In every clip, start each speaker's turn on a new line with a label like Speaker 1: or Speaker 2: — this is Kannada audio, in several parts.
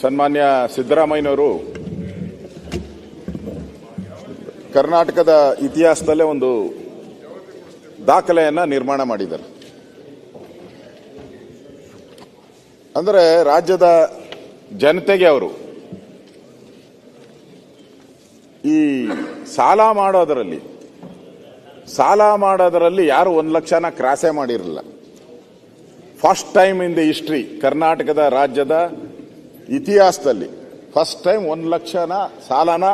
Speaker 1: ಸನ್ಮಾನ್ಯ ಸಿದ್ದರಾಮಯ್ಯನವರು, ಕರ್ನಾಟಕದ ಇತಿಹಾಸದಲ್ಲೇ ಒಂದು ದಾಖಲೆಯನ್ನು ನಿರ್ಮಾಣ ಮಾಡಿದ್ದಾರೆ. ಅಂದರೆ ರಾಜ್ಯದ ಜನತೆಗೆ ಅವರು ಈ ಸಾಲ ಮಾಡೋದರಲ್ಲಿ ಸಾಲ ಮಾಡೋದರಲ್ಲಿ ಯಾರು ಒಂದು ಲಕ್ಷನ ಕ್ರಾಸೇ ಮಾಡಿರಲಿಲ್ಲ. First time in the history ಕರ್ನಾಟಕದ ರಾಜ್ಯದ ಇತಿಹಾಸದಲ್ಲಿ ಫಸ್ಟ್ ಟೈಮ್ ಒಂದು ಲಕ್ಷನ ಸಾಲನ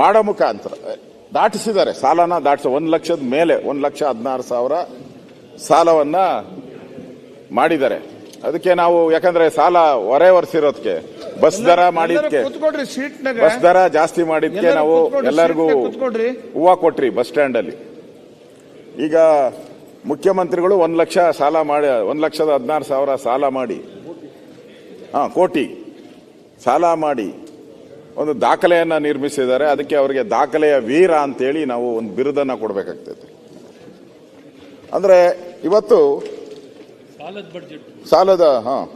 Speaker 1: ಮಾಡೋ ಮುಖಾಂತರ ದಾಟಿಸಿದ್ದಾರೆ. ಸಾಲನ ದಾಟಿಸ ಒಂದು ಲಕ್ಷದ ಮೇಲೆ ಒಂದು ಲಕ್ಷ ಹದಿನಾರು ಸಾವಿರ ಸಾಲವನ್ನ ಮಾಡಿದ್ದಾರೆ. ಅದಕ್ಕೆ ನಾವು ಯಾಕಂದ್ರೆ ಸಾಲ ಹೊರೆ ಒರೆಸಿರೋದಕ್ಕೆ ಬಸ್ ದರ ಮಾಡಿದ್ಕೆ ಬಸ್ ದರ ಜಾಸ್ತಿ ಮಾಡಿದ್ಕೆ ನಾವು ಎಲ್ಲರಿಗೂ ಹೂವ ಕೊಟ್ರಿ ಬಸ್ ಸ್ಟ್ಯಾಂಡ್ ಅಲ್ಲಿ. ಈಗ ಮುಖ್ಯಮಂತ್ರಿಗಳು ಒಂದು ಲಕ್ಷ ಸಾಲ ಮಾಡಿ ಒಂದ್ ಲಕ್ಷದ ಹದಿನಾರು ಸಾವಿರ ಸಾಲ ಮಾಡಿ ಹಾ ಕೋಟಿ. ಸಾಲ ಮಾಡಿ. ಒಂದು ದಾಖಲೆಯನ್ನು ನಿರ್ಮಿಸಿದ್ದಾರೆ. ಅದಕ್ಕೆ ಅವರಿಗೆ ದಾಖಲೆಯ ವೀರ ಅಂತೇಳಿ ನಾವು ಒಂದು ಬಿರುದನ್ನ ಕೊಡಬೇಕಾಗ್ತೈತೆ. ಅಂದ್ರೆ ಇವತ್ತು
Speaker 2: ಸಾಲದ ಹಾಂ
Speaker 1: ಸಾಲದ ಹಾ.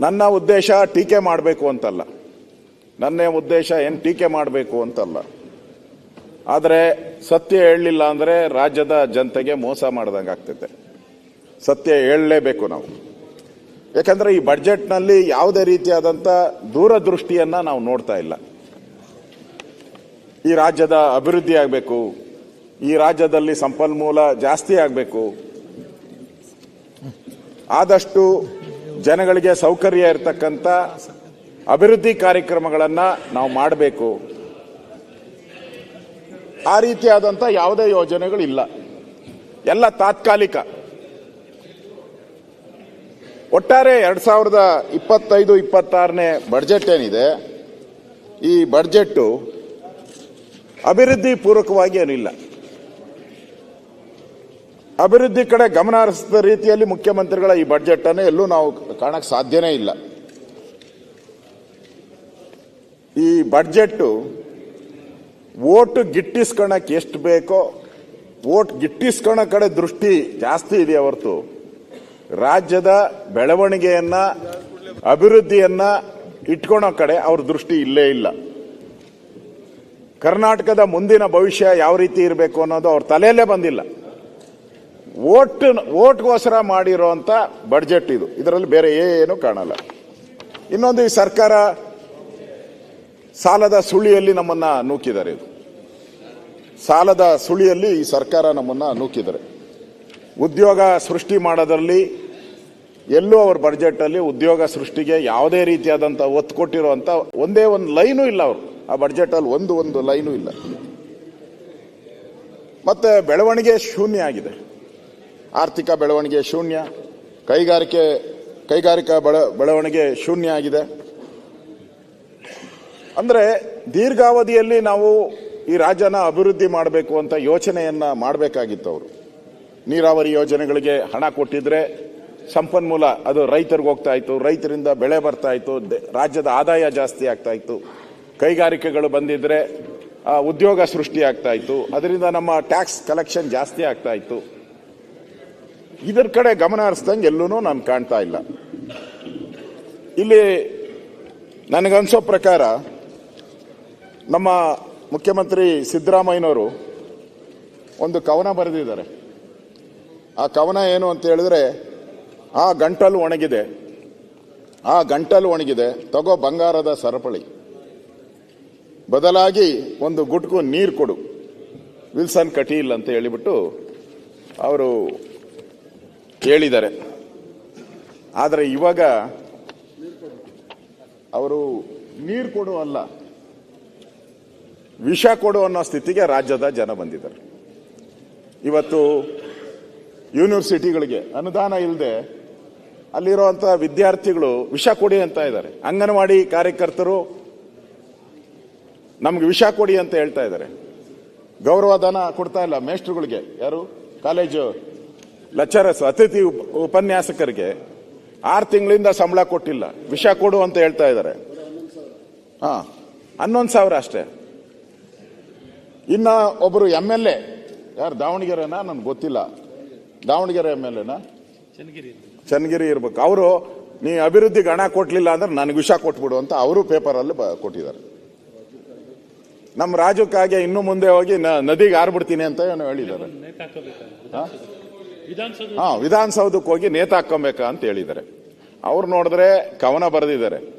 Speaker 1: ನನ್ನ ಉದ್ದೇಶ ಟೀಕೆ ಮಾಡಬೇಕು ಅಂತಲ್ಲ. ನನ್ನ ಉದ್ದೇಶ ಏನು ಟೀಕೆ ಮಾಡಬೇಕು ಅಂತಲ್ಲ. ಆದರೆ ಸತ್ಯ ಹೇಳಲಿಲ್ಲ ಅಂದರೆ ರಾಜ್ಯದ ಜನತೆಗೆ ಮೋಸ ಮಾಡ್ದಂಗೆ ಆಗ್ತೈತೆ ಸತ್ಯ ಹೇಳಲೇಬೇಕು ನಾವು. ಯಾಕಂದ್ರೆ ಈ ಬಡ್ಜೆಟ್ನಲ್ಲಿ ಯಾವುದೇ ರೀತಿಯಾದಂಥ ದೂರದೃಷ್ಟಿಯನ್ನ ನಾವು ನೋಡ್ತಾ ಇಲ್ಲ. ಈ ರಾಜ್ಯದ ಅಭಿವೃದ್ಧಿ ಆಗಬೇಕು, ಈ ರಾಜ್ಯದಲ್ಲಿ ಸಂಪನ್ಮೂಲ ಜಾಸ್ತಿ ಆಗಬೇಕು. ಆದಷ್ಟು ಜನಗಳಿಗೆ ಸೌಕರ್ಯ ಇರತಕ್ಕಂಥ ಅಭಿವೃದ್ಧಿ ಕಾರ್ಯಕ್ರಮಗಳನ್ನು ನಾವು ಮಾಡಬೇಕು. ಆ ರೀತಿಯಾದಂಥ ಯಾವುದೇ ಯೋಜನೆಗಳಿಲ್ಲ. ಎಲ್ಲ ತಾತ್ಕಾಲಿಕ. ಒಟ್ಟಾರೆ ಎರಡ್ ಸಾವಿರದ ಇಪ್ಪತ್ತೈದು, ಇಪ್ಪತ್ತಾರನೇ ಬಡ್ಜೆಟ್ ಏನಿದೆ, ಈ ಬಡ್ಜೆಟ್ಟು ಅಭಿವೃದ್ಧಿ ಪೂರ್ವಕವಾಗಿ ಏನಿಲ್ಲ. ಅಭಿವೃದ್ಧಿ ಕಡೆ ಗಮನ ಹರಿಸಿದ ರೀತಿಯಲ್ಲಿ ಮುಖ್ಯಮಂತ್ರಿಗಳ ಈ ಬಡ್ಜೆಟ್ ಅನ್ನು ಎಲ್ಲೂ ನಾವು ಕಾಣಕ್ ಸಾಧ್ಯನೇ ಇಲ್ಲ. ಈ ಬಡ್ಜೆಟ್ಟು ಓಟ್ ಗಿಟ್ಟಿಸ್ಕೊಳಕ್ ಎಷ್ಟು ಬೇಕೋ ಓಟ್ ಗಿಟ್ಟಿಸ್ಕೊಳ ಕಡೆ ದೃಷ್ಟಿ ಜಾಸ್ತಿ ಇದೆ ಹೊರತು? ರಾಜ್ಯದ ಬೆಳವಣಿಗೆಯನ್ನ, ಅಭಿವೃದ್ಧಿಯನ್ನ ಇಟ್ಕೊಳೋ ಕಡೆ ಅವ್ರ ದೃಷ್ಟಿ ಇಲ್ಲೇ ಇಲ್ಲ. ಕರ್ನಾಟಕದ ಮುಂದಿನ ಭವಿಷ್ಯ ಯಾವ ರೀತಿ ಇರಬೇಕು ಅನ್ನೋದು ಅವ್ರ ತಲೆಯಲ್ಲೇ ಬಂದಿಲ್ಲ. ಓಟ್ ಓಟ್ಗೋಸ್ಕರ ಮಾಡಿರೋಂಥ ಬಡ್ಜೆಟ್ ಇದು. ಇದರಲ್ಲಿ ಬೇರೆ ಏನು ಕಾಣಲ್ಲ. ಇನ್ನೊಂದು ಈ ಸರ್ಕಾರ ಸಾಲದ ಸುಳಿಯಲ್ಲಿ ನಮ್ಮನ್ನ ನೂಕಿದ್ದಾರೆ ಇದು. ಸಾಲದ ಸುಳಿಯಲ್ಲಿ ಈ ಸರ್ಕಾರ ನಮ್ಮನ್ನ ನೂಕಿದ್ದಾರೆ. ಉದ್ಯೋಗ ಸೃಷ್ಟಿ ಮಾಡೋದರಲ್ಲಿ ಎಲ್ಲೂ ಅವ್ರ ಬಡ್ಜೆಟಲ್ಲಿ ಉದ್ಯೋಗ ಸೃಷ್ಟಿಗೆ ಯಾವುದೇ ರೀತಿಯಾದಂಥ ಒತ್ತು ಕೊಟ್ಟಿರುವಂಥ ಒಂದೇ ಒಂದು ಲೈನು ಇಲ್ಲ ಅವರು. ಆ ಬಡ್ಜೆಟಲ್ಲಿ ಒಂದು ಒಂದು ಲೈನು ಇಲ್ಲ. ಮತ್ತು ಬೆಳವಣಿಗೆ ಶೂನ್ಯ ಆಗಿದೆ. ಆರ್ಥಿಕ ಬೆಳವಣಿಗೆ ಶೂನ್ಯ, ಕೈಗಾರಿಕೆ, ಕೈಗಾರಿಕಾ ಬೆಳ, ಬೆಳವಣಿಗೆ ಶೂನ್ಯ ಆಗಿದೆ. ಅಂದರೆ ದೀರ್ಘಾವಧಿಯಲ್ಲಿ ನಾವು ಈ ರಾಜ್ಯನ ಅಭಿವೃದ್ಧಿ ಮಾಡಬೇಕು ಅಂತ ಯೋಚನೆಯನ್ನು ಮಾಡಬೇಕಾಗಿತ್ತು ಅವರು. ನೀರಾವರಿ ಯೋಜನೆಗಳಿಗೆ ಹಣ ಕೊಟ್ಟಿದ್ರೆ ಸಂಪನ್ಮೂಲ, ಅದು ರೈತರಿಗೆ ಹೋಗ್ತಾ ಇತ್ತು, ರೈತರಿಂದ ಬೆಳೆ ಬರ್ತಾ ಇತ್ತು ರಾಜ್ಯದ ಆದಾಯ ಜಾಸ್ತಿ ಆಗ್ತಾ ಇತ್ತು. ಕೈಗಾರಿಕೆಗಳು ಬಂದಿದ್ರೆ ಉದ್ಯೋಗ ಸೃಷ್ಟಿ ಆಗ್ತಾ ಇತ್ತು. ಅದರಿಂದ ನಮ್ಮ ಟ್ಯಾಕ್ಸ್ ಕಲೆಕ್ಷನ್ ಜಾಸ್ತಿ ಆಗ್ತಾ ಇತ್ತು. ಇದರ ಕಡೆ ಗಮನ ಹರಿಸ್ದಂಗೆ ಎಲ್ಲೂ ನಾನು ಕಾಣ್ತಾ ಇಲ್ಲ. ಇಲ್ಲಿ ನನಗನ್ಸೋ ಪ್ರಕಾರ, ನಮ್ಮ ಮುಖ್ಯಮಂತ್ರಿ ಸಿದ್ದರಾಮಯ್ಯನವರು ಒಂದು ಕವನ ಬರೆದಿದ್ದಾರೆ. ಆ ಕವನ ಏನು ಅಂತ ಹೇಳಿದ್ರೆ, ಆ ಗಂಟಲು ಒಣಗಿದೆ. ಆ ಗಂಟಲು ಒಣಗಿದೆ. ತಗೋ ಬಂಗಾರದ ಸರಪಳಿ. ಬದಲಾಗಿ ಒಂದು ಗುಟ್ಕು ನೀರು ಕೊಡು. ವಿಲ್ಸನ್ ಕಟೀಲ್ ಅಂತ ಹೇಳಿಬಿಟ್ಟು ಅವರು ಹೇಳಿದ್ದಾರೆ. ಆದರೆ ಇವಾಗ ಅವರು ನೀರು ಕೊಡು ಅಲ್ಲ, ವಿಷ ಕೊಡು ಅನ್ನೋ ಸ್ಥಿತಿಗೆ ರಾಜ್ಯದ ಜನ ಬಂದಿದ್ದಾರೆ. ಇವತ್ತು ಯೂನಿವರ್ಸಿಟಿಗಳಿಗೆ ಅನುದಾನ ಇಲ್ಲದೆ ಅಲ್ಲಿರುವಂಥ ವಿದ್ಯಾರ್ಥಿಗಳು ವಿಷ ಕೊಡಿ ಅಂತ ಇದ್ದಾರೆ. ಅಂಗನವಾಡಿ ಕಾರ್ಯಕರ್ತರು ನಮ್ಗೆ ವಿಷ ಕೊಡಿ ಅಂತ ಹೇಳ್ತಾ ಇದ್ದಾರೆ. ಗೌರವಧನ ಕೊಡ್ತಾ ಇಲ್ಲ ಮೇಸ್ಟ್ರುಗಳಿಗೆ ಯಾರು? ಕಾಲೇಜು ಲೆಕ್ಚರರ್ಸ್ ಅತಿಥಿ ಉಪ- ಉಪನ್ಯಾಸಕರಿಗೆ ಆರು ತಿಂಗಳಿಂದ ಸಂಬಳ ಕೊಟ್ಟಿಲ್ಲ. ವಿಷ ಕೊಡು ಅಂತ ಹೇಳ್ತಾ ಇದ್ದಾರೆ. ಹಾ, ಹನ್ನೊಂದು ಸಾವಿರ ಅಷ್ಟೇ. ಇನ್ನ ಒಬ್ಬರು ಎಂ ಎಲ್ ಎ, ಯಾರು ದಾವಣಗೆರೆನ? ನನ್ಗೆ ಗೊತ್ತಿಲ್ಲ. ದಾವಣಗೆರೆ ಎಂ ಎಲ್ ಎನಾ?
Speaker 2: ಚನ್ನಗಿರಿ.
Speaker 1: ಇರ್ಬೇಕು. ಅವರು ನೀ ಅಭಿವೃದ್ಧಿಗೆ ಹಣ ಕೊಟ್ಲಿಲ್ಲ ಅಂದ್ರೆ ನನಗೆ ವಿಷ ಕೊಟ್ಬಿಡು ಅಂತ ಅವರು ಪೇಪರಲ್ಲಿ ಕೊಟ್ಟಿದ್ದಾರೆ. ನಮ್ಮ ರಾಜಕ್ಕಾಗಿ ಇನ್ನು ಮುಂದೆ ಹೋಗಿ ನ- ನದಿಗೆ ಆರ್ಬಿಡ್ತೀನಿ ಅಂತ ಏನೋ ಹೇಳಿದ್ದಾರೆ. ಹಾ? ವಿಧಾನಸೌಧಕ್ಕೆ ಹೋಗಿ ನೇತಾಕೊಂಬೇಕಾ ಅಂತ ಹೇಳಿದ್ದಾರೆ. ಅವ್ರು ನೋಡಿದ್ರೆ ಕವನ ಬರೆದಿದ್ದಾರೆ.